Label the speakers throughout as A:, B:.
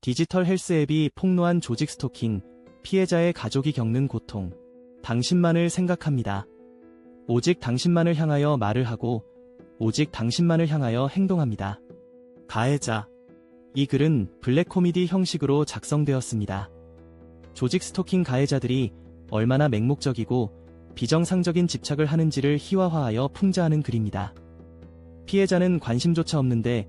A: 디지털 헬스 앱이 폭로한 조직 스토킹, 피해자의 가족이 겪는 고통. 당신만을 생각합니다. 오직 당신만을 향하여 말을 하고, 오직 당신만을 향하여 행동합니다. 가해자. 이 글은 블랙 코미디 형식으로 작성되었습니다. 조직 스토킹 가해자들이 얼마나 맹목적이고 비정상적인 집착을 하는지를 희화화하여 풍자하는 글입니다. 피해자는 관심조차 없는데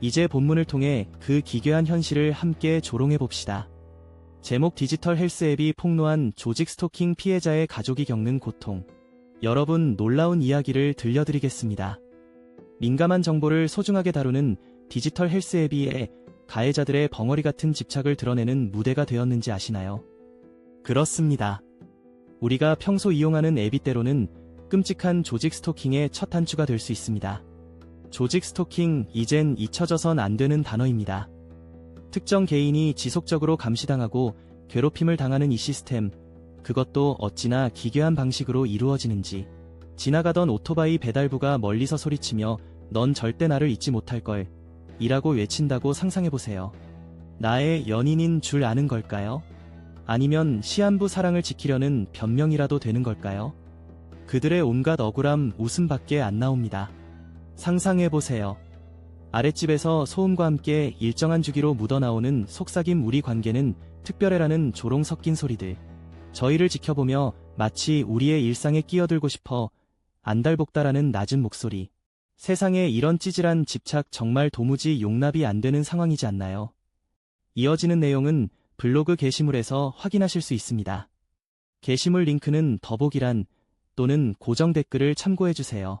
A: 이제 본문을 통해 그 기괴한 현실을 함께 조롱해 봅시다. 제목 디지털 헬스 앱이 폭로한 조직 스토킹 피해자의 가족이 겪는 고통. 여러분 놀라운 이야기를 들려드리겠습니다. 민감한 정보를 소중하게 다루는 디지털 헬스 앱이 가해자들의 벙어리 같은 집착을 드러내는 무대가 되었는지 아시나요? 그렇습니다. 우리가 평소 이용하는 앱이 때로는 끔찍한 조직 스토킹의 첫 단추가 될 수 있습니다. 조직 스토킹, 이젠 잊혀져선 안 되는 단어입니다. 특정 개인이 지속적으로 감시당하고 괴롭힘을 당하는 이 시스템, 그것도 어찌나 기괴한 방식으로 이루어지는지. 지나가던 오토바이 배달부가 멀리서 소리치며 넌 절대 나를 잊지 못할 걸. 이라고 외친다고 상상해보세요. 나의 연인인 줄 아는 걸까요? 아니면 시한부 사랑을 지키려는 변명이라도 되는 걸까요? 그들의 온갖 억울함 웃음밖에 안 나옵니다. 상상해보세요. 아랫집에서 소음과 함께 일정한 주기로 묻어나오는 속삭임 우리 관계는 특별해라는 조롱 섞인 소리들. 저희를 지켜보며 마치 우리의 일상에 끼어들고 싶어 안달복달하는 낮은 목소리. 세상에 이런 찌질한 집착 정말 도무지 용납이 안 되는 상황이지 않나요? 이어지는 내용은 블로그 게시물에서 확인하실 수 있습니다. 게시물 링크는 더보기란 또는 고정 댓글을 참고해주세요.